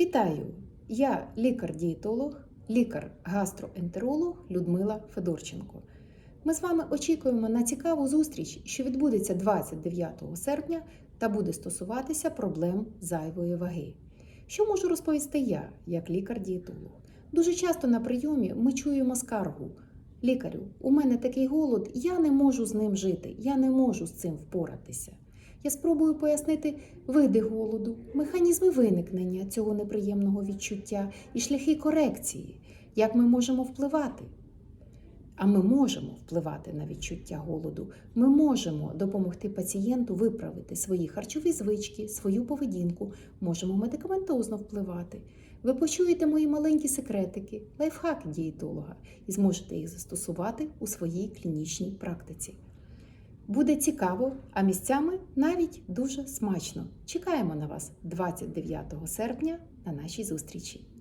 Вітаю! Я лікар-дієтолог, лікар-гастроентеролог Людмила Федорченко. Ми з вами очікуємо на цікаву зустріч, що відбудеться 29 серпня та буде стосуватися проблем зайвої ваги. Що можу розповісти я, як лікар-дієтолог? Дуже часто на прийомі ми чуємо скаргу. Лікарю, у мене такий голод, я не можу з ним жити, я не можу з цим впоратися. Я спробую пояснити види голоду, механізми виникнення цього неприємного відчуття і шляхи корекції, як ми можемо впливати. А ми можемо впливати на відчуття голоду. Ми можемо допомогти пацієнту виправити свої харчові звички, свою поведінку, можемо медикаментозно впливати. Ви почуєте мої маленькі секретики, лайфхаки дієтолога і зможете їх застосувати у своїй клінічній практиці. Буде цікаво, а місцями навіть дуже смачно. Чекаємо на вас 29 серпня на нашій зустрічі.